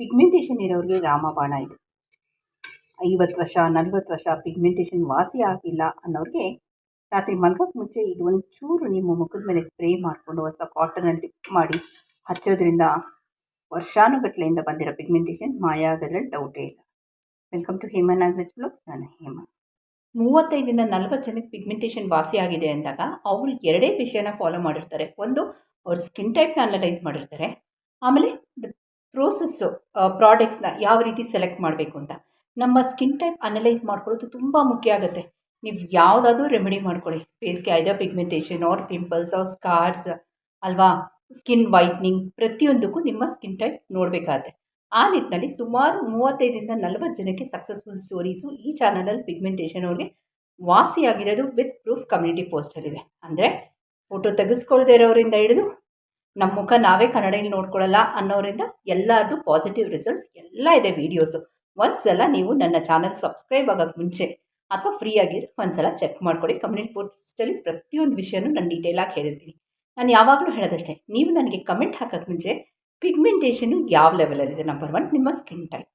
Pigmentation ಇರೋರಿಗೆ ರಾಮಬಾಣ ಇದು. ಐವತ್ತು ವರ್ಷ, ನಲ್ವತ್ತು ವರ್ಷ ಪಿಗ್ಮೆಂಟೇಷನ್ ವಾಸಿ ಆಗಿಲ್ಲ ಅನ್ನೋರಿಗೆ ರಾತ್ರಿ ಮಲ್ಗೋಕ್ಕೆ ಮುಂಚೆ ಇದು ಒಂಚೂರು ನಿಮ್ಮ ಮುಖದ ಮೇಲೆ ಸ್ಪ್ರೇ ಮಾಡಿಕೊಂಡು ಅಥವಾ ಕಾಟನಲ್ಲಿ ಡಿಪ್ ಮಾಡಿ ಹಚ್ಚೋದ್ರಿಂದ ವರ್ಷಾನುಗಟ್ಲೆಯಿಂದ ಬಂದಿರೋ ಪಿಗ್ಮೆಂಟೇಷನ್ ಮಾಯ ಆಗೋದ್ರಲ್ಲಿ ಡೌಟೇ ಇಲ್ಲ. Welcome to Hema Nagaraj blogs ನಾನು ಹೇಮ. ಮೂವತ್ತೈದರಿಂದ ನಲ್ವತ್ತು ಜನಕ್ಕೆ ಪಿಗ್ಮೆಂಟೇಷನ್ ವಾಸಿ ಆಗಿದೆ ಅಂದಾಗ ಅವರು ಎರಡೇ ವಿಷಯನ ಫಾಲೋ ಮಾಡಿರ್ತಾರೆ. ಒಂದು, ಅವ್ರ ಸ್ಕಿನ್ ಟೈಪ್ನ ಅನಲೈಸ್ ಮಾಡಿರ್ತಾರೆ. ಆಮೇಲೆ ಪ್ರೋಸೆಸ್ಸು ಪ್ರಾಡಕ್ಟ್ಸ್ನ ಯಾವ ರೀತಿ ಸೆಲೆಕ್ಟ್ ಮಾಡಬೇಕು ಅಂತ. ನಮ್ಮ ಸ್ಕಿನ್ ಟೈಪ್ ಅನಲೈಸ್ ಮಾಡ್ಕೊಳ್ಳೋದು ತುಂಬ ಮುಖ್ಯ ಆಗುತ್ತೆ. ನೀವು ಯಾವುದಾದ್ರೂ ರೆಮಿಡಿ ಮಾಡ್ಕೊಳ್ಳಿ. ಫೇಸ್ಗೆ either pigmentation or pimples or scars ಅಲ್ವಾ? ಸ್ಕಿನ್ ವೈಟ್ನಿಂಗ್ ಪ್ರತಿಯೊಂದಕ್ಕೂ ನಿಮ್ಮ ಸ್ಕಿನ್ ಟೈಪ್ ನೋಡಬೇಕಾಗತ್ತೆ. ಆ ನಿಟ್ಟಿನಲ್ಲಿ ಸುಮಾರು ಮೂವತ್ತೈದರಿಂದ ನಲವತ್ತು ಜನಕ್ಕೆ ಸಕ್ಸಸ್ಫುಲ್ ಸ್ಟೋರೀಸು ಈ ಚಾನಲಲ್ಲಿ ಪಿಗ್ಮೆಂಟೇಷನ್ ಅವ್ರಿಗೆ ವಾಸಿಯಾಗಿರೋದು ವಿತ್ ಪ್ರೂಫ್ ಕಮ್ಯುನಿಟಿ ಪೋಸ್ಟಲ್ಲಿದೆ ಅಂದರೆ ಫೋಟೋ ತೆಗೆಸ್ಕೊಳ್ದೇ ಇರೋರಿಂದ ಹಿಡಿದು ನಮ್ಮ ಮುಖ ನಾವೇ ಕನ್ನಡದಲ್ಲಿ ನೋಡ್ಕೊಳ್ಳಲ್ಲ ಅನ್ನೋರಿಂದ ಎಲ್ಲರದು ಪಾಸಿಟಿವ್ ರಿಸಲ್ಟ್ಸ್ ಎಲ್ಲ ಇದೆ ವೀಡಿಯೋಸು ಒಂದ್ಸಲ ನೀವು ನನ್ನ ಚಾನಲ್ ಸಬ್ಸ್ಕ್ರೈಬ್ ಆಗೋಕ್ಕೆ ಮುಂಚೆ ಅಥವಾ ಫ್ರೀ ಆಗಿ ಒಂದ್ಸಲ ಚೆಕ್ ಮಾಡ್ಕೊಳ್ಳಿ. ಕಮ್ಯುನಿಟಿ ಪೋಸ್ಟಲ್ಲಿ ಪ್ರತಿಯೊಂದು ವಿಷಯನೂ ನಾನು ಡೀಟೇಲಾಗಿ ಹೇಳಿರ್ತೀನಿ. ನಾನು ಯಾವಾಗಲೂ ಹೇಳೋದಷ್ಟೇ, ನೀವು ನನಗೆ ಕಮೆಂಟ್ ಹಾಕೋಕ್ಕೆ ಮುಂಚೆ ಪಿಗ್ಮೆಂಟೇಷನು ಯಾವ ಲೆವೆಲಲ್ಲಿದೆ ನಂಬರ್ ಒನ್ ನಿಮ್ಮ ಸ್ಕಿನ್ ಟೈಪ್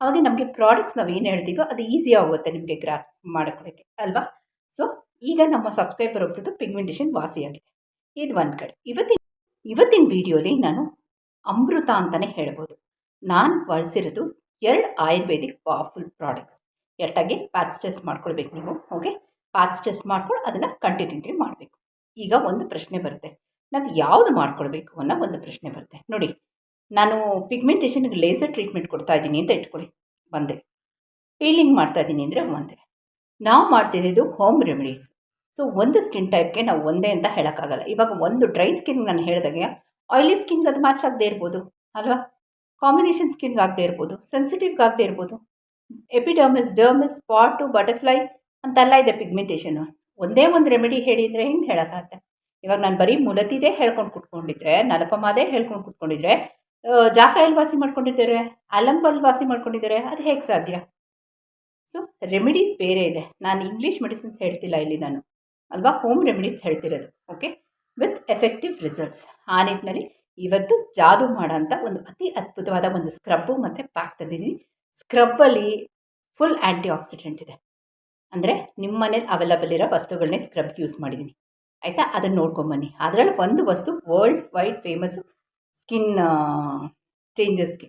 ಅವಾಗ ನಮಗೆ ಪ್ರಾಡಕ್ಟ್ಸ್ ನಾವು ಏನು ಹೇಳ್ತೀವೋ ಅದು ಈಸಿ ಆಗುತ್ತೆ ನಿಮಗೆ ಗ್ರಾಸ್ ಮಾಡ್ಕೊಳ್ಳೋಕ್ಕೆ ಅಲ್ವಾ? ಸೊ ಈಗ ನಮ್ಮ ಸಬ್ಸ್ಕ್ರೈಬರ್ ಒಬ್ಬರದ್ದು ಪಿಗ್ಮೆಂಟೇಷನ್ ವಾಸಿಯಾಗಿದೆ. ಇದು ಒಂದು ಕಡೆ. ಇವತ್ತಿನ ಇವತ್ತಿನ ವಿಡಿಯೋಲಿ ನಾನು ಅಮೃತ ಅಂತಲೇ ಹೇಳ್ಬೋದು. ನಾನು ಬಳಸಿರೋದು ಎರಡು ಆಯುರ್ವೇದಿಕ್ ಪವರ್ಫುಲ್ ಪ್ರಾಡಕ್ಟ್ಸ್ ಎಟ್ಟಾಗಿ ಪ್ಯಾಚ್ ಟೆಸ್ಟ್ ಮಾಡ್ಕೊಳ್ಬೇಕು ನೀವು ಓಕೆ ಪ್ಯಾಚ್ ಟೆಸ್ಟ್ ಮಾಡ್ಕೊಂಡು ಅದನ್ನು ಕಂಟಿನ್ಯೂಟಿ ಮಾಡಬೇಕು. ಈಗ ಒಂದು ಪ್ರಶ್ನೆ ಬರುತ್ತೆ. ನಾವು ಯಾವುದು ಮಾಡ್ಕೊಳ್ಬೇಕು ಅನ್ನೋ ಒಂದು ಪ್ರಶ್ನೆ ಬರುತ್ತೆ. ನೋಡಿ, ನಾನು ಪಿಗ್ಮೆಂಟೇಷನ್ಗೆ ಲೇಸರ್ ಟ್ರೀಟ್ಮೆಂಟ್ ಕೊಡ್ತಾ ಇದ್ದೀನಿ ಅಂತ ಇಟ್ಕೊಳ್ಳಿ. ಒಂದೇ ಪೀಲಿಂಗ್ ಮಾಡ್ತಾ ಇದ್ದೀನಿ ಅಂದರೆ ಒಂದೇ ನಾವು ಮಾಡ್ತಿರೋದು ಹೋಮ್ ರೆಮಿಡೀಸ್ ಸೊ ಒಂದು ಸ್ಕಿನ್ ಟೈಪ್ಗೆ ನಾವು ಒಂದೇ ಅಂತ ಹೇಳೋಕ್ಕಾಗಲ್ಲ. ಇವಾಗ ಒಂದು ಡ್ರೈ ಸ್ಕಿನ್ ನಾನು ಹೇಳಿದಾಗೆ ಆಯಿಲಿ ಸ್ಕಿನ್ಗೆ ಅದು ಮ್ಯಾಚ್ ಆಗದೆ ಇರ್ಬೋದು, ಅಲ್ವಾ? ಕಾಂಬಿನೇಷನ್ ಸ್ಕಿನ್ಗೆ ಆಗದೇ ಇರ್ಬೋದು ಸೆನ್ಸಿಟಿವ್ಗೆ ಆಗದೇ ಇರ್ಬೋದು. ಎಪಿಡರ್ಮಿಸ್ ಡರ್ಮಿಸ್ ಸ್ಪಾಟು ಬಟರ್ಫ್ಲೈ ಅಂತೆಲ್ಲ ಇದೆ ಪಿಗ್ಮೆಂಟೇಷನು ಒಂದೇ ಒಂದು ರೆಮಿಡಿ ಹೇಳಿದರೆ ಹಿಂಗೆ ಹೇಳೋಕ್ಕಾಗತ್ತೆ? ಇವಾಗ ನಾನು ಬರೀ ಮುಲತಿದೇ ಹೇಳ್ಕೊಂಡು ಕುಟ್ಕೊಂಡಿದ್ರೆ ನಲಪಮಾದೇ ಹೇಳ್ಕೊಂಡು ಕುತ್ಕೊಂಡಿದ್ರೆ ಜಾಕ ಎಲ್ಲಿ ವಾಸಿ ಮಾಡ್ಕೊಂಡಿದ್ದಾರೆ? ಅಲಂಬಲ್ಲಿ ವಾಸಿ ಮಾಡ್ಕೊಂಡಿದ್ದಾರೆ? ಅದು ಹೇಗೆ ಸಾಧ್ಯ? ಸೊ ರೆಮಿಡೀಸ್ ಬೇರೆ ಇದೆ. ನಾನು ಇಂಗ್ಲೀಷ್ ಮೆಡಿಸಿನ್ಸ್ ಹೇಳ್ತಿಲ್ಲ ಇಲ್ಲಿ ನಾನು. ಅಲ್ವಾ? ಹೋಮ್ ರೆಮಿಡೀಸ್ ಹೇಳ್ತಿರೋದು. ಓಕೆ ವಿತ್ ಎಫೆಕ್ಟಿವ್ ರಿಸಲ್ಟ್ಸ್ ಆ ನಿಟ್ಟಿನಲ್ಲಿ ಇವತ್ತು ಜಾದು ಮಾಡೋಂಥ ಒಂದು ಅತಿ ಅದ್ಭುತವಾದ ಒಂದು ಸ್ಕ್ರಬ್ಬು ಮತ್ತು ಪ್ಯಾಕ್ ತಂದಿದ್ದೀನಿ. ಸ್ಕ್ರಬ್ಬಲ್ಲಿ ಫುಲ್ ಆ್ಯಂಟಿ ಆಕ್ಸಿಡೆಂಟ್ ಇದೆ. ಅಂದರೆ ನಿಮ್ಮ ಮನೇಲಿ ಅವೈಲಬಲ್ ಇರೋ ವಸ್ತುಗಳನ್ನೇ ಸ್ಕ್ರಬ್ ಯೂಸ್ ಮಾಡಿದ್ದೀನಿ. ಆಯಿತಾ? ಅದನ್ನು ನೋಡ್ಕೊಂಬನ್ನಿ ಅದರಲ್ಲಿ ಒಂದು ವಸ್ತು ವರ್ಲ್ಡ್ ವೈಡ್ ಫೇಮಸ್ಸು ಸ್ಕಿನ್ ಚೇಂಜಸ್ಗೆ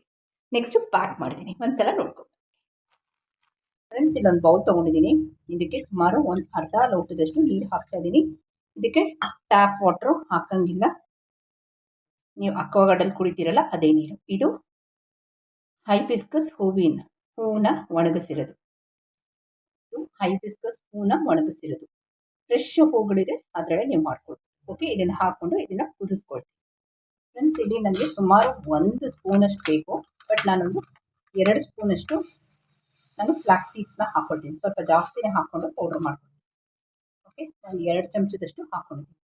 ನೆಕ್ಸ್ಟು ಪ್ಯಾಕ್ ಮಾಡಿದ್ದೀನಿ. ಒಂದು ಸಲ ನೋಡ್ಕೊಂಡು ಫ್ರೆಂಡ್ಸ್ ಇಲ್ಲೊಂದು ಬೌಲ್ ತೊಗೊಂಡಿದ್ದೀನಿ. ಇದಕ್ಕೆ ಸುಮಾರು ಒಂದು ಅರ್ಧ ಲೋಟದಷ್ಟು ನೀರು ಹಾಕ್ತಾ ಇದ್ದೀನಿ ಇದಕ್ಕೆ ಟ್ಯಾಪ್ ವಾಟ್ರು ಹಾಕಂಗಿಲ್ಲ. ನೀವು ಅಕ್ವಾಗಾರ್ಡಲ್ಲಿ ಕುಡಿತೀರಲ್ಲ ಅದೇ ನೀರು. ಇದು ಹೈಬಿಸ್ಕಸ್ ಹೂವಿನ ಹೂವನ್ನ ಒಣಗಿಸಿರೋದು. ಹೈಬಿಸ್ಕಸ್ ಹೂವನ್ನ ಒಣಗಿಸಿರೋದು. ಫ್ರೆಶ್ ಹೂಗಳಿದೆ, ಅದರಲ್ಲೇ ನೀವು ಮಾಡ್ಕೊಳ್ತೀವಿ ಓಕೆ ಇದನ್ನು ಹಾಕ್ಕೊಂಡು ಇದನ್ನು ಕುದಿಸ್ಕೊಳ್ತೀನಿ. ಫ್ರೆಂಡ್ಸ್ ಇಲ್ಲಿ ನನಗೆ ಸುಮಾರು ಒಂದು ಸ್ಪೂನಷ್ಟು ಬೇಕು. ಬಟ್ ನಾನೊಂದು ಎರಡು ಸ್ಪೂನಷ್ಟು ನಾನು ಫ್ಲಾಕ್ಸ್ ಸೀಡ್ಸ್ನ ಹಾಕ್ಕೊಳ್ತೀನಿ ಸ್ವಲ್ಪ ಜಾಸ್ತಿನೇ ಹಾಕ್ಕೊಂಡು ಪೌಡರ್ ಮಾಡ್ಕೊಳ್ತೀನಿ. ಓಕೆ ಒಂದು ಎರಡು ಚಮಚದಷ್ಟು ಹಾಕ್ಕೊಂಡಿದ್ದೀನಿ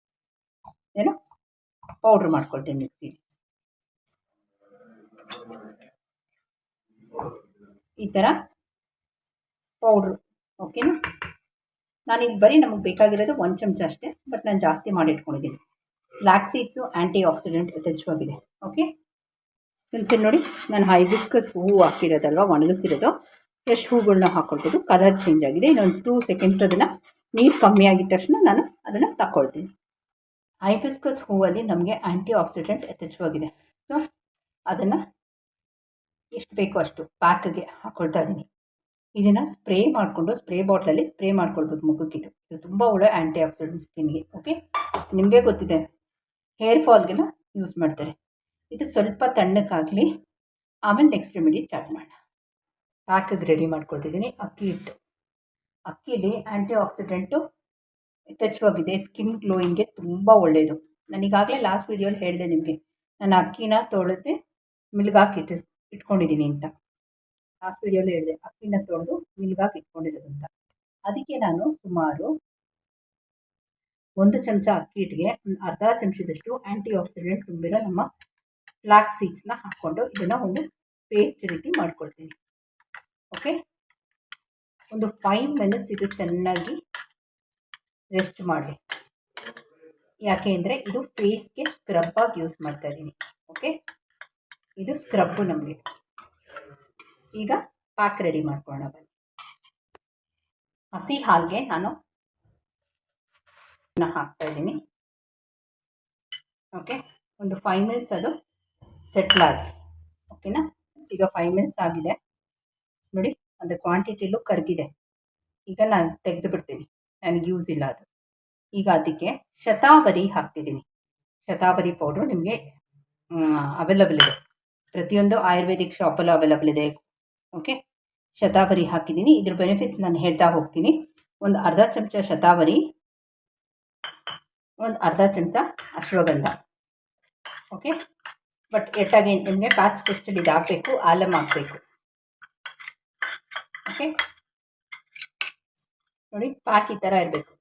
ಏನು? ಪೌಡ್ರ್ ಮಾಡ್ಕೊಳ್ತೀನಿ ಮಿಕ್ಸಿ ಈ ಥರ ಪೌಡ್ರ್ ಓಕೆನಾ ನಾನಿಲ್ಲಿ ಬರೀ ನಮಗೆ ಬೇಕಾಗಿರೋದು ಒಂದು ಚಮಚ ಅಷ್ಟೇ ಬಟ್ ನಾನು ಜಾಸ್ತಿ ಮಾಡಿಟ್ಕೊಂಡಿದ್ದೀನಿ. ಬ್ಲ್ಯಾಕ್ ಸೀಡ್ಸು ಆ್ಯಂಟಿ ಆಕ್ಸಿಡೆಂಟ್ ಯಥೇಚ್ಛವಾಗಿದೆ ಓಕೆ ಫ್ರೆಂಡ್ಸ್ ನೋಡಿ, ನಾನು ಹೈಬಿಸ್ಕಸ್ ಹೂವು ಹಾಕಿರೋದಲ್ವ, ಒಣಗಿಸಿರೋದು ಫ್ರೆಶ್ ಹೂಗಳನ್ನ ಹಾಕ್ಕೊಳ್ಬೋದು ಕಲರ್ ಚೇಂಜ್ ಆಗಿದೆ. ಇನ್ನೊಂದು ಟೂ ಸೆಕೆಂಡ್ಸ್ ಅದನ್ನು ನೀರು ಕಮ್ಮಿ ಆಗಿದ ತಕ್ಷಣ ನಾನು ಅದನ್ನು ತಗೊಳ್ತೀನಿ ಐಬಿಸ್ಕಸ್ ಹೂವಲ್ಲಿ ನಮಗೆ ಆ್ಯಂಟಿ ಆಕ್ಸಿಡೆಂಟ್ ಯಥೇಚ್ಛವಾಗಿದೆ. ಸೊ ಅದನ್ನು ಎಷ್ಟು ಬೇಕೋ ಅಷ್ಟು ಪ್ಯಾಕ್ಗೆ ಹಾಕ್ಕೊಳ್ತಾ ಇದ್ದೀನಿ ಇದನ್ನು ಸ್ಪ್ರೇ ಮಾಡಿಕೊಂಡು ಸ್ಪ್ರೇ ಬಾಟ್ಲಲ್ಲಿ ಸ್ಪ್ರೇ ಮಾಡ್ಕೊಳ್ಬೋದು ಮುಖಕ್ಕಿದು ಇದು. ತುಂಬ ಒಳ್ಳೆ ಆ್ಯಂಟಿ ಆಕ್ಸಿಡೆಂಟ್ ಸ್ಕಿನ್ಗೆ ಓಕೆ ನಿಮಗೆ ಗೊತ್ತಿದೆ ಹೇರ್ ಫಾಲ್ಗೆಲ್ಲ ಯೂಸ್ ಮಾಡ್ತಾರೆ. ಇದು ಸ್ವಲ್ಪ ತಣ್ಣಕ್ಕಾಗಲಿ ಆಮೇಲೆ ನೆಕ್ಸ್ಟ್ ರೆಮಿಡಿ ಸ್ಟಾರ್ಟ್ ಮಾಡೋಣ ಪ್ಯಾಕಿಗೆ ರೆಡಿ ಮಾಡ್ಕೊಳ್ತಿದ್ದೀನಿ. ಅಕ್ಕಿ ಹಿಟ್ಟು. ಅಕ್ಕಿಲಿ ಆ್ಯಂಟಿ ಆಕ್ಸಿಡೆಂಟು ಯಥೇಚ್ಛವಾಗಿದೆ ಸ್ಕಿನ್ ಗ್ಲೋಯಿಂಗ್ಗೆ ತುಂಬ ಒಳ್ಳೆಯದು ನಾನೀಗಾಗಲೇ ಲಾಸ್ಟ್ ವೀಡಿಯೋಲಿ ಹೇಳಿದೆ ನಿಮಗೆ. ನಾನು ಅಕ್ಕಿನ ತೊಳೆದು ಮಿಲ್ಗಾಕಿ ಇಟ್ಟು ಇಟ್ಕೊಂಡಿದ್ದೀನಿ ಅಂತ. ಲಾಸ್ಟ್ ವೀಡಿಯೋಲಿ ಹೇಳಿದೆ, ಅಕ್ಕಿನ ತೊಳೆದು ಮಿಲ್ಗಾಕಿ ಇಟ್ಕೊಂಡಿರೋದು ಅಂತ. ಅದಕ್ಕೆ ನಾನು ಸುಮಾರು ಒಂದು ಚಮಚ ಅಕ್ಕಿ ಹಿಟ್ಟಿಗೆ ಅರ್ಧ ಚಮಚದಷ್ಟು ಆ್ಯಂಟಿ ಆಕ್ಸಿಡೆಂಟ್ ತುಂಬಿರೋ ನಮ್ಮ ಫ್ಲಾಕ್ ಸೀಡ್ಸ್ನ ಹಾಕ್ಕೊಂಡು ಇದನ್ನು ಒಂದು ಪೇಸ್ಟ್ ರೀತಿ ಮಾಡ್ಕೊಳ್ತೀನಿ. ಓಕೆ? ಒಂದು ಫೈವ್ ಮಿನಿಟ್ಸ್ ಇದು ಚೆನ್ನಾಗಿ ರೆಸ್ಟ್ ಮಾಡಲಿ. ಯಾಕೆ ಅಂದರೆ ಇದು ಫೇಸ್ಗೆ ಸ್ಕ್ರಬ್ಬಾಗಿ ಯೂಸ್ ಮಾಡ್ತಾ ಇದ್ದೀನಿ. ಓಕೆ? ಇದು ಸ್ಕ್ರಬ್ಬು ನಮಗೆ. ಈಗ ಪ್ಯಾಕ್ ರೆಡಿ ಮಾಡ್ಕೊಳ್ಳೋಣ ಬನ್ನಿ. ಹಸಿ ಹಾಲಿಗೆ ನಾನು ಹಾಕ್ತಾ ಇದ್ದೀನಿ. ಓಕೆ? ಒಂದು ಫೈವ್ ಮಿನಿಟ್ಸ್ ಅದು ಸೆಟ್ಲ್ ಆಗಲಿ ಓಕೆನಾ? ಈಗ ಫೈವ್ ಮಿನಿಟ್ಸ್ ಆಗಿದೆ. ನೋಡಿ, ಅಂದರೆ ಕ್ವಾಂಟಿಟಿಲೂ ಕರಗಿದೆ. ಈಗ ನಾನು ತೆಗೆದು ಬಿಡ್ತೀನಿ ನನಗೆ ಯೂಸ್ ಇಲ್ಲ ಅದು. ಈಗ ಅದಕ್ಕೆ ಶತಾವರಿ ಹಾಕ್ತಿದ್ದೀನಿ. ಶತಾವರಿ ಪೌಡ್ರು ನಿಮಗೆ ಅವೈಲಬಲ್ ಇದೆ. ಪ್ರತಿಯೊಂದು ಆಯುರ್ವೇದಿಕ್ ಶಾಪಲ್ಲೂ ಅವೈಲಬಲ್ ಇದೆ. ಓಕೆ ಶತಾವರಿ ಹಾಕಿದ್ದೀನಿ. ಇದ್ರ ಬೆನಿಫಿಟ್ಸ್ ನಾನು ಹೇಳ್ತಾ ಹೋಗ್ತೀನಿ. ಒಂದು ಅರ್ಧ ಚಮಚ ಶತಾವರಿ, ಒಂದು ಅರ್ಧ ಚಮಚ ಅಶ್ವಗಂಧ. ಓಕೆ ಬಟ್ ಎಟ್ಟಾಗಿ ನಿಮಗೆ ಪ್ಯಾಚ್ ಟೆಸ್ಟಲ್ಲಿ ಇದು ಹಾಕಬೇಕು ಆಲಮ್ ಹಾಕಬೇಕು ಓಕೆ ನೋಡಿ ಈ ಥರ ಇರಬೇಕು.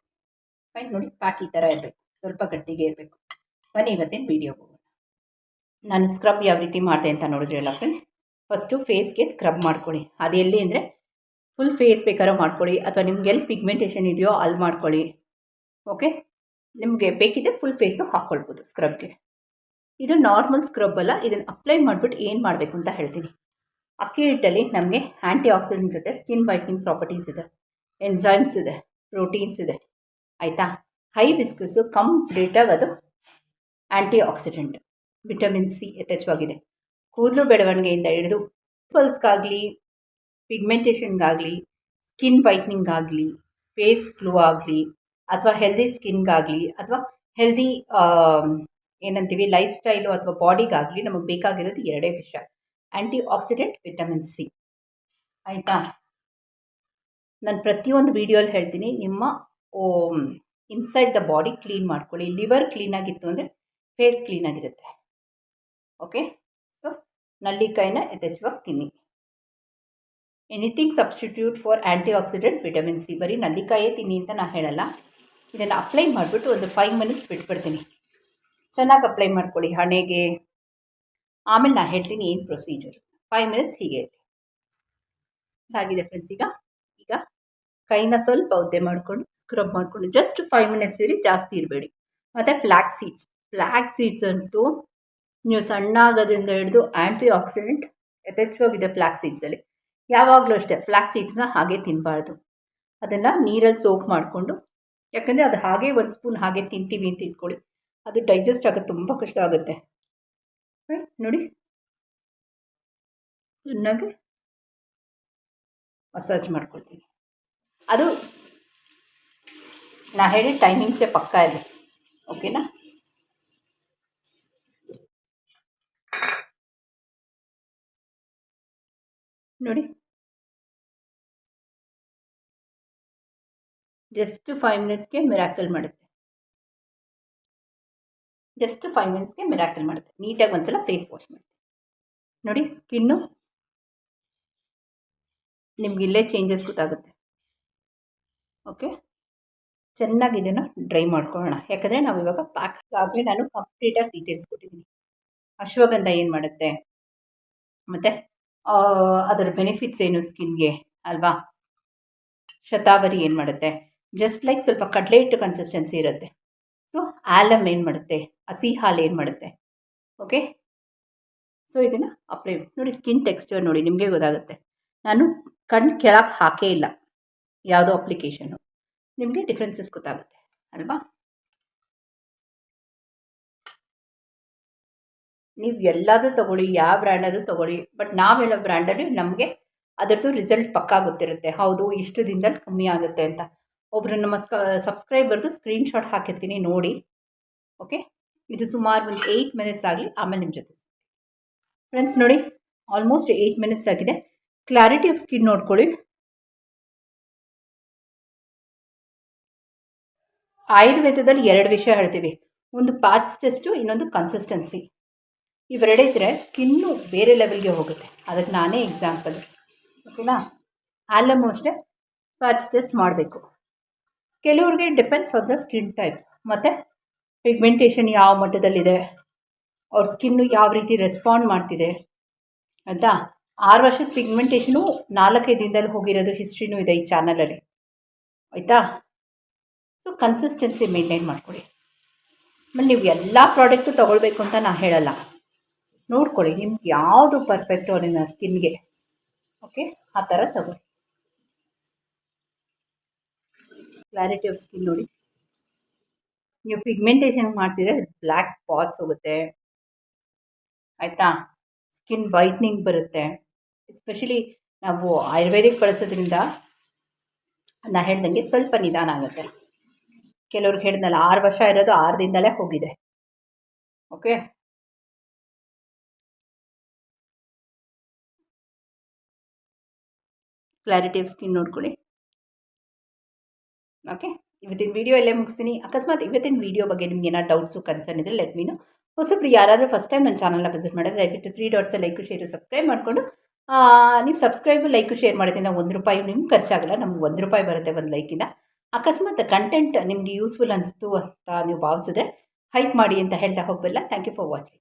ಫೈನ್ ನೋಡಿ, ಪಾಕ್ ಈ ಥರ ಇರಬೇಕು. ಸ್ವಲ್ಪ ಗಟ್ಟಿಗೆ ಇರಬೇಕು. ಬನ್ನಿ ಇವತ್ತೇನು ವೀಡಿಯೋಗೆ ಹೋಗೋಣ. ನಾನು ಸ್ಕ್ರಬ್ ಯಾವ ರೀತಿ ಮಾಡಿದೆ ಅಂತ ನೋಡಿದ್ರಲ್ಲ ಫ್ರೆಂಡ್ಸ್ ಫಸ್ಟು ಫೇಸ್ಗೆ ಸ್ಕ್ರಬ್ ಮಾಡ್ಕೊಳ್ಳಿ. ಎಲ್ಲಿ ಅಂದರೆ ಫುಲ್ ಫೇಸ್ ಬೇಕಾದ್ರೂ ಮಾಡ್ಕೊಳ್ಳಿ. ಅಥವಾ ನಿಮ್ಗೆ ಎಲ್ಲಿ ಪಿಗ್ಮೆಂಟೇಷನ್ ಇದೆಯೋ ಅಲ್ಲಿ ಮಾಡ್ಕೊಳ್ಳಿ. ಓಕೆ ನಿಮಗೆ ಬೇಕಿದ್ದರೆ ಫುಲ್ ಫೇಸು ಹಾಕ್ಕೊಳ್ಬೋದು ಸ್ಕ್ರಬ್ಗೆ ಇದು ನಾರ್ಮಲ್ ಸ್ಕ್ರಬ್ ಅಲ್ಲ. ಇದನ್ನು ಅಪ್ಲೈ ಮಾಡಿಬಿಟ್ಟು ಏನು ಮಾಡಬೇಕು ಅಂತ ಹೇಳ್ತೀನಿ. ಅಕ್ಕಿ ಹಿಟ್ಟಲ್ಲಿ ನಮಗೆ ಆ್ಯಂಟಿ ಆಕ್ಸಿಡೆಂಟ್ ಜೊತೆ ಸ್ಕಿನ್ ವೈಟ್ನಿಂಗ್ ಪ್ರಾಪರ್ಟೀಸ್ ಇದೆ. ಎನ್ಝೈಮ್ಸ್ ಇದೆ ಪ್ರೋಟೀನ್ಸ್ ಇದೆ, ಆಯಿತಾ? ಹೈ ಬಿಸ್ಕಸ್ಸು ಕಂಪ್ಲೀಟಾಗಿ ಅದು ಆ್ಯಂಟಿ ಆಕ್ಸಿಡೆಂಟ್ ವಿಟಮಿನ್ ಸಿ ಯಥೇಚ್ಛವಾಗಿದೆ ಕೂದಲು ಬೆಳವಣಿಗೆಯಿಂದ ಹಿಡಿದು ಪಲ್ಸ್ಗಾಗಲಿ ಪಿಗ್ಮೆಂಟೇಷನ್ಗಾಗಲಿ ಸ್ಕಿನ್ ವೈಟ್ನಿಂಗ್ ಫೇಸ್ ಗ್ಲೋ ಆಗಲಿ, ಅಥವಾ ಹೆಲ್ದಿ ಸ್ಕಿನ್ಗಾಗಲಿ ಅಥವಾ ಹೆಲ್ದಿ ಏನಂತೀವಿ ಲೈಫ್ ಸ್ಟೈಲು ಅಥವಾ ಬಾಡಿಗಾಗಲಿ ನಮಗೆ ಬೇಕಾಗಿರೋದು ಎರಡೇ ವಿಷಯ. ಆ್ಯಂಟಿ ಆಕ್ಸಿಡೆಂಟ್ ವಿಟಮಿನ್ ಸಿ ಆಯಿತಾ? ನಾನು ಪ್ರತಿಯೊಂದು ವೀಡಿಯೋಲಿ ಹೇಳ್ತೀನಿ, ನಿಮ್ಮ ಇನ್ಸೈಡ್ ದ ಬಾಡಿ ಕ್ಲೀನ್ ಮಾಡ್ಕೊಳ್ಳಿ. ಲಿವರ್ ಕ್ಲೀನಾಗಿತ್ತು ಅಂದರೆ ಫೇಸ್ ಕ್ಲೀನಾಗಿರುತ್ತೆ ಓಕೆ ಸೊ ನಲ್ಲಿಕಾಯಿನ ಯಥೇಚ್ಛವಾಗಿ ತಿನ್ನಿ. Anything substitute for antioxidant vitamin C ಬರೀ ನಲ್ಲಿಕಾಯೇ ತಿನ್ನಿ ಅಂತ ನಾನು ಹೇಳಲ್ಲ. ಇದನ್ನು ಅಪ್ಲೈ ಮಾಡಿಬಿಟ್ಟು ಒಂದು ಫೈವ್ ಮಿನಿಟ್ಸ್ ಬಿಟ್ಬಿಡ್ತೀನಿ. ಚೆನ್ನಾಗಿ ಅಪ್ಲೈ ಮಾಡ್ಕೊಳ್ಳಿ. ಹಣೆಗೆ ಆಮೇಲೆ ನಾನು ಹೇಳ್ತೀನಿ ಏನು ಪ್ರೊಸೀಜರ್ ಫೈವ್ ಮಿನಿಟ್ಸ್ ಹೀಗೆ ಆಗಿದೆ ಫ್ರೆಂಡ್ಸ್ ಈಗ ಈಗ ಕೈನ ಸ್ವಲ್ಪ ಒದ್ದೆ ಮಾಡಿಕೊಂಡು ಸ್ಕ್ರಬ್ ಮಾಡಿಕೊಂಡು ಜಸ್ಟ್ ಫೈವ್ ಮಿನಿಟ್ಸ್ ಇರಿ, ಜಾಸ್ತಿ ಇರಬೇಡಿ. ಮತ್ತು ಫ್ಲ್ಯಾಕ್ ಸೀಡ್ಸ್ ಫ್ಲ್ಯಾಕ್ ಸೀಡ್ಸ್ ಅಂತೂ ನೀವು ಸಣ್ಣ ಆಗೋದ್ರಿಂದ ಹಿಡಿದು ಆ್ಯಂಟಿ ಆಕ್ಸಿಡೆಂಟ್ ಯಥೇಚ್ಛವಾಗಿದೆ ಫ್ಲ್ಯಾಕ್ ಸೀಡ್ಸಲ್ಲಿ ಯಾವಾಗಲೂ ಅಷ್ಟೇ ಫ್ಲ್ಯಾಕ್ ಸೀಡ್ಸ್ನ ಹಾಗೆ ತಿನ್ನಬಾರ್ದು ಅದನ್ನು ನೀರಲ್ಲಿ ಸೋಪ್ ಮಾಡಿಕೊಂಡು, ಯಾಕಂದರೆ ಅದು ಹಾಗೆ ಒಂದು ಸ್ಪೂನ್ ಹಾಗೆ ತಿಂತೀವಿ ಅಂತ ಇಟ್ಕೊಳ್ಳಿ. ಅದು ಡೈಜೆಸ್ಟ್ ಆಗೋದು ತುಂಬ ಕಷ್ಟ ಆಗುತ್ತೆ. ನೋಡಿ. ಚೆನ್ನಾಗಿ ಮಸಾಜ್ ಮಾಡ್ಕೊಳ್ತೀನಿ. ಅದು ನಾ ಹೇಳಿ ಟೈಮಿಂಗ್ಸೇ ಪಕ್ಕ ಇದೆ. ಓಕೆನಾ ನೋಡಿ. ಜಸ್ಟ್ ಫೈವ್ ಮಿನಿಟ್ಸ್ಗೆ ಮಿರಾಕಲ್ ಮಾಡುತ್ತೆ. ಜಸ್ಟ್ ಫೈವ್ ಮಿನಿಟ್ಸ್ಗೆ ಮಿರಾಕಲ್ ಮಾಡುತ್ತೆ. ನೀಟಾಗಿ ಒಂದ್ಸಲ ಫೇಸ್ ವಾಶ್ ಮಾಡಿ ನೋಡಿ ಸ್ಕಿನ್ನು ನಿಮ್ಗೆ ಇಲ್ಲೇ ಚೇಂಜಸ್ ಗೊತ್ತಾಗುತ್ತೆ. ಓಕೆ ಚೆನ್ನಾಗಿ ಇದನ್ನು ಡ್ರೈ ಮಾಡ್ಕೊಳ್ಳೋಣ. ಯಾಕಂದರೆ ನಾವು ಇವಾಗ ಪ್ಯಾಕ್ ಆಗಲಿ ನಾನು ಕಂಪ್ಲೀಟಾಗಿ ಡೀಟೇಲ್ಸ್ ಕೊಟ್ಟಿದ್ದೀನಿ. ಅಶ್ವಗಂಧ ಏನು ಮಾಡುತ್ತೆ? ಮತ್ತು ಅದರ ಬೆನಿಫಿಟ್ಸ್ ಏನು ಸ್ಕಿನ್ಗೆ ಅಲ್ವಾ? ಶತಾವರಿ ಏನು ಮಾಡುತ್ತೆ? ಜಸ್ಟ್ ಲೈಕ್ ಸ್ವಲ್ಪ ಕಡಲೆ ಹಿಟ್ಟು ಕನ್ಸಿಸ್ಟೆನ್ಸಿ ಇರುತ್ತೆ. ಸೊ ಆಲಮ್ ಏನು ಮಾಡುತ್ತೆ? ಹಸಿ ಹಾಲು ಏನು ಮಾಡುತ್ತೆ? ಓಕೆ ಸೊ ಇದನ್ನು ಅಪ್ಲೈ ನೋಡಿ ಸ್ಕಿನ್ ಟೆಕ್ಸ್ಚರ್ ನೋಡಿ, ನಿಮಗೆ ಗೊತ್ತಾಗುತ್ತೆ. ನಾನು ಕಣ್ಣು ಕೆಳಗೆ ಹಾಕೇ ಇಲ್ಲ. ಯಾವುದೋ ಅಪ್ಲಿಕೇಶನ್ನು ನಿಮಗೆ ಡಿಫ್ರೆನ್ಸಸ್ ಗೊತ್ತಾಗುತ್ತೆ. ಅಲ್ವಾ? ನೀವು ಎಲ್ಲಾದರೂ ತೊಗೊಳ್ಳಿ, ಯಾವ ಬ್ರ್ಯಾಂಡಾದರೂ ತೊಗೊಳ್ಳಿ ಬಟ್ ನಾವು ಹೇಳೋ ಬ್ರ್ಯಾಂಡಲ್ಲಿ ನಮಗೆ ಅದರದ್ದು ರಿಸಲ್ಟ್ ಪಕ್ಕಾ ಗೊತ್ತಿರುತ್ತೆ. ಹೌದು ಇಷ್ಟು ದಿನದಲ್ಲಿ ಕಮ್ಮಿ ಆಗುತ್ತೆ ಅಂತ. ಒಬ್ಬರು ನಮ್ಮ ಸ್ಕ, ಸಬ್ಸ್ಕ್ರೈಬರ್ದು ಸ್ಕ್ರೀನ್ಶಾಟ್ ಹಾಕಿರ್ತೀನಿ ನೋಡಿ. ಓಕೆ? ಇದು ಸುಮಾರು ಒಂದು ಏಯ್ಟ್ ಮಿನಿಟ್ಸ್ ಆಗಲಿ, ಆಮೇಲೆ ನಿಮ್ಮ ಜೊತೆ ಫ್ರೆಂಡ್ಸ್ ನೋಡಿ, ಆಲ್ಮೋಸ್ಟ್ ಏಯ್ಟ್ ಮಿನಿಟ್ಸ್ ಆಗಿದೆ. ಕ್ಲಾರಿಟಿ ಆಫ್ ಸ್ಕಿನ್ ನೋಡ್ಕೊಳ್ಳಿ. ಆಯುರ್ವೇದದಲ್ಲಿ ಎರಡು ವಿಷಯ ಹೇಳ್ತೀವಿ. ಒಂದು ಪಾಚ್ ಟೆಸ್ಟು, ಇನ್ನೊಂದು ಕನ್ಸಿಸ್ಟೆನ್ಸಿ. ಇವೆರಡಿದ್ರೆ ಸ್ಕಿನ್ನು ಬೇರೆ ಲೆವೆಲ್ಗೆ ಹೋಗುತ್ತೆ. ಅದಕ್ಕೆ ನಾನೇ ಎಕ್ಸಾಂಪಲ್. ಓಕೆನಾ? ಆಲಮು ಅಷ್ಟೇ ಪ್ಯಾಚ್ ಟೆಸ್ಟ್ ಮಾಡಬೇಕು. ಕೆಲವ್ರಿಗೆ depends on the skin type ಮತ್ತು ಪಿಗ್ಮೆಂಟೇಷನ್ ಯಾವ ಮಟ್ಟದಲ್ಲಿದೆ, ಅವ್ರ ಸ್ಕಿನ್ನು ಯಾವ ರೀತಿ ರೆಸ್ಪಾಂಡ್ ಮಾಡ್ತಿದೆ, ಆಯಿತಾ? ಆರು ವರ್ಷದ ಪಿಗ್ಮೆಂಟೇಷನು ನಾಲ್ಕೈದು ದಿನದಲ್ಲಿ ಹೋಗಿರೋದು ಹಿಸ್ಟ್ರಿನೂ ಇದೆ ಈ ಚಾನಲಲ್ಲಿ ಆಯಿತಾ? ಸೊ ಕನ್ಸಿಸ್ಟೆನ್ಸಿ ಮೇಂಟೈನ್ ಮಾಡ್ಕೊಳ್ಳಿ ಆಮೇಲೆ ನೀವು ಎಲ್ಲ ಪ್ರಾಡಕ್ಟು ತೊಗೊಳ್ಬೇಕು ಅಂತ ನಾನು ಹೇಳಲ್ಲ. ನೋಡ್ಕೊಳ್ಳಿ ನಿಮ್ಗೆ ಯಾವುದು ಪರ್ಫೆಕ್ಟು ನಿಮ್ಮ ಸ್ಕಿನ್ಗೆ ಓಕೆ ಆ ಥರ ತಗೊಳ್ಳಿ. ಕ್ಲಾರಿಟಿ ಆಫ್ ಸ್ಕಿನ್ ನೋಡಿ. ನೀವು ಪಿಗ್ಮೆಂಟೇಷನ್ ಮಾಡ್ತಿದ್ರೆ ಬ್ಲ್ಯಾಕ್ ಸ್ಪಾಟ್ಸ್ ಹೋಗುತ್ತೆ. ಆಯಿತಾ? ಸ್ಕಿನ್ ವೈಟ್ನಿಂಗ್ ಬರುತ್ತೆ. ಎಸ್ಪೆಷಲಿ ನಾವು ಆಯುರ್ವೇದಿಕ್ ಬಳಸೋದ್ರಿಂದ ನಾ ಹೇಳ್ದಂಗೆ ಸ್ವಲ್ಪ ನಿಧಾನ ಆಗುತ್ತೆ. ಕೆಲವ್ರಿಗೆ ಹೇಳಿದ್ನಲ್ಲ ಆರು ವರ್ಷ ಇರೋದು ಆರು ದಿನದಲ್ಲೇ ಹೋಗಿದೆ. ಓಕೆ ಕ್ಲಾರಿಟಿ ಆಫ್ ಸ್ಕಿನ್ ನೋಡ್ಕೊಳ್ಳಿ. ಓಕೆ ಇವತ್ತಿನ ವೀಡಿಯೋ ಎಲ್ಲೇ ಮುಗಿಸ್ತೀನಿ. ಅಕಸ್ಮಾತ್ ಇವತ್ತಿನ ವೀಡಿಯೋ ಬಗ್ಗೆ ನಿಮ್ಗೆ ಏನಾದ್ರು ಡೌಟ್ಸು ಕನ್ಸರ್ನ್ ಇದ್ರೆ ಲೆಟ್ ಮೀನು ಹೊಸಬ್ರು ಯಾರಾದರೂ ಫಸ್ಟ್ ಟೈಮ್ ನನ್ನ ಚಾನಲ್ನ ವಿಸಿಟ್ ಮಾಡಿದ್ರೆ ದಯವಿಟ್ಟು three dots like share subscribe ಮಾಡಿಕೊಂಡು ನೀವು ಸಬ್ಸ್ಕ್ರೈಬ್ ಲೈಕು ಶೇರ್ ಮಾಡಿದ್ರೆ ಒಂದು ರೂಪಾಯಿ ನಿಮ್ಗೆ ಖರ್ಚಾಗಲ್ಲ, ನಮ್ಗೆ ಒಂದು ರೂಪಾಯಿ ಬರುತ್ತೆ ಒಂದು ಲೈಕಿಂದ ಅಕಸ್ಮಾತ್ ಕಂಟೆಂಟ್ ನಿಮಗೆ ಯೂಸ್ಫುಲ್ ಅನಿಸ್ತು ಅಂತ ನೀವು ಭಾವಿಸಿದ್ರೆ ಹೈಪ್ ಮಾಡಿ ಅಂತ ಹೇಳ್ತಾ ಹೋಗಬಲ್ಲ ಥ್ಯಾಂಕ್ ಯು ಫಾರ್ ವಾಚಿಂಗ್